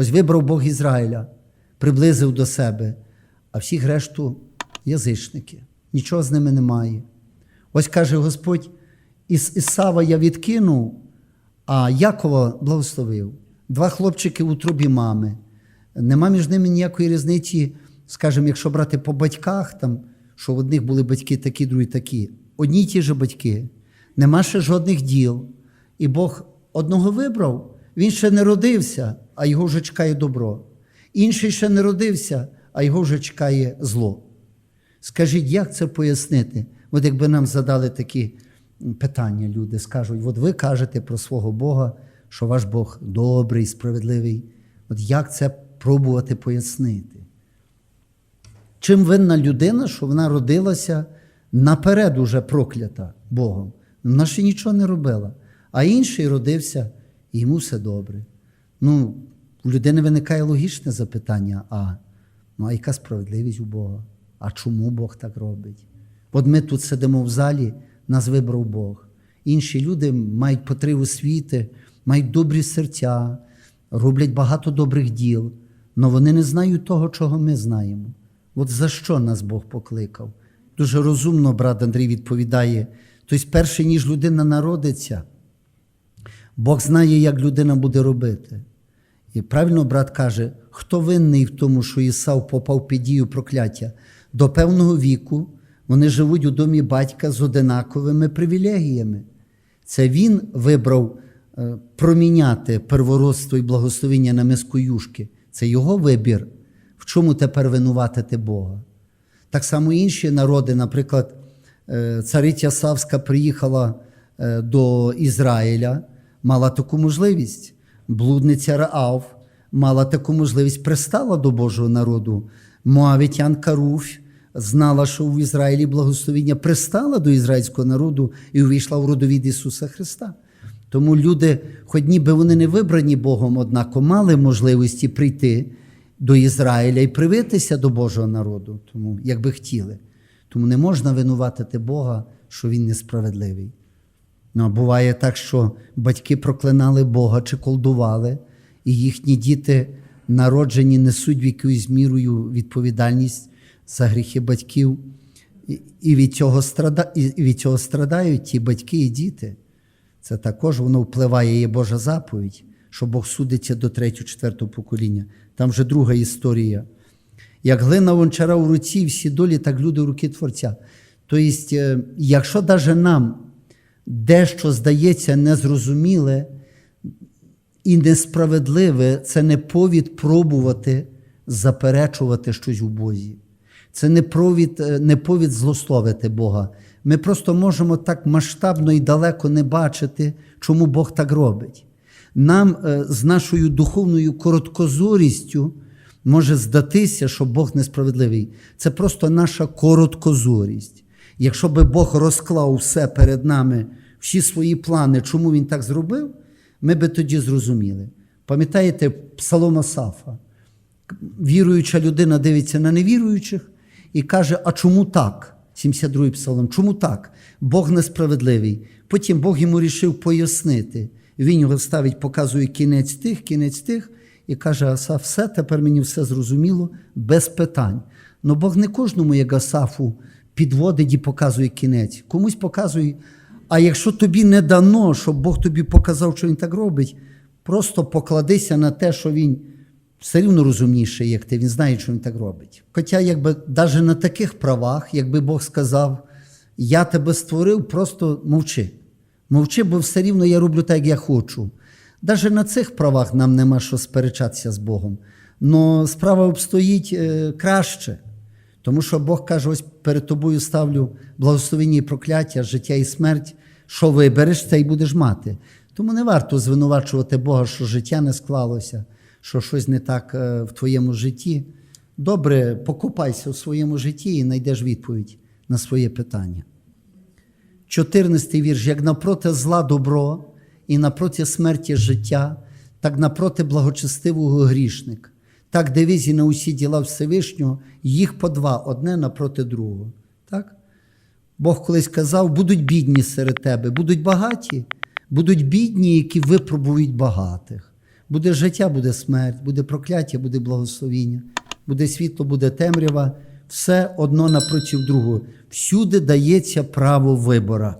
Ось вибрав Бог Ізраїля, приблизив до себе, а всіх решту язичники. Нічого з ними немає. Ось каже Господь: із Ісава я відкинув, а Якова благословив. Два хлопчики у трубі мами. Нема між ними ніякої різниці, скажімо, якщо брати по батьках, там, що в одних були батьки такі, другі такі. Одні й ті ж батьки. Нема ще жодних діл. І Бог одного вибрав, він ще не родився, а його вже чекає добро. Інший ще не родився, а його вже чекає зло. Скажіть, як це пояснити? От якби нам задали такі питання, люди скажуть: от ви кажете про свого Бога, що ваш Бог добрий, справедливий. От як це пробувати пояснити? Чим винна людина, що вона родилася наперед уже проклята Богом? Вона ще нічого не робила. А інший родився, йому все добре. Ну, у людини виникає логічне запитання: а, ну, а яка справедливість у Бога? А чому Бог так робить? От ми тут сидимо в залі, нас вибрав Бог. Інші люди мають по освіти, мають добрі серця, роблять багато добрих діл, але вони не знають того, чого ми знаємо. От за що нас Бог покликав? Дуже розумно брат Андрій відповідає: тобто, перше, ніж людина народиться, Бог знає, як людина буде робити. І правильно брат каже, хто винний в тому, що Ісав попав під дію прокляття? До певного віку вони живуть у домі батька з одинаковими привілегіями. Це він вибрав е, проміняти первородство і благословення на миску юшки. Це його вибір. В чому тепер винуватити Бога? Так само інші народи, наприклад, е, цариця Савська приїхала е, до Ізраїля, мала таку можливість. Блудниця Раав мала таку можливість, пристала до Божого народу. Моавітянка Руфь знала, що в Ізраїлі благословіння пристала до ізраїльського народу і увійшла в родовід Ісуса Христа. Тому люди, хоч ніби вони не вибрані Богом, однако мали можливості прийти до Ізраїля і привитися до Божого народу, тому як би хотіли. Тому не можна винуватити Бога, що Він несправедливий. Ну, а буває так, що батьки проклинали Бога чи колдували, і їхні діти народжені несуть в якоюсь мірою відповідальність за гріхи батьків, і- від цього, страда... і від цього страдають ті батьки і діти. Це також воно впливає, є Божа заповідь, що Бог судиться до третього, четвертого покоління. Там вже друга історія. Як глина вончара у руці, всі долі, так люди у руки Творця. Тобто, якщо навіть нам дещо здається незрозуміле і несправедливе, це не повід пробувати заперечувати щось у Бозі. Це не повід, е, не повід злословити Бога. Ми просто можемо так масштабно і далеко не бачити, чому Бог так робить. Нам е, з нашою духовною короткозорістю може здатися, що Бог несправедливий. Це просто наша короткозорість. Якщо би Бог розклав все перед нами, всі свої плани, чому Він так зробив, ми би тоді зрозуміли. Пам'ятаєте Псалом Асафа? Віруюча людина дивиться на невіруючих і каже: А чому так? 72-й псалом. Чому так? Бог несправедливий. Потім Бог йому рішив пояснити. Він його ставить, показує кінець тих, кінець тих, і каже: Асаф, все, тепер мені все зрозуміло, без питань. Но Бог не кожному, як Асафу, підводить і показує кінець. Комусь показує. А якщо тобі не дано, щоб Бог тобі показав, що він так робить, просто покладися на те, що він все рівно розумніший, як ти, він знає, що він так робить. Хоча, якби навіть на таких правах, якби Бог сказав, я тебе створив, просто мовчи. Мовчи, бо все рівно я роблю так, як я хочу. Навіть на цих правах нам нема що сперечатися з Богом. Но справа обстоїть е, краще. Тому що Бог каже: ось перед тобою ставлю благословення і прокляття, життя і смерть. Що вибереш, це й будеш мати. Тому не варто звинувачувати Бога, що життя не склалося, що щось не так е, в твоєму житті. Добре, покупайся у своєму житті і знайдеш відповідь на своє питання. 14 вірш. Як напроти зла добро і напроти смерті життя, так напроти благочестивого грішник. Так і на усі діла Всевишнього, їх по два, одне напроти другого. Так? Бог колись казав, будуть бідні серед тебе, будуть багаті, будуть бідні, які випробують багатих. Буде життя, буде смерть, буде прокляття, буде благословіння, буде світло, буде темрява. Все одно напротив другого. Всюди дається право вибора.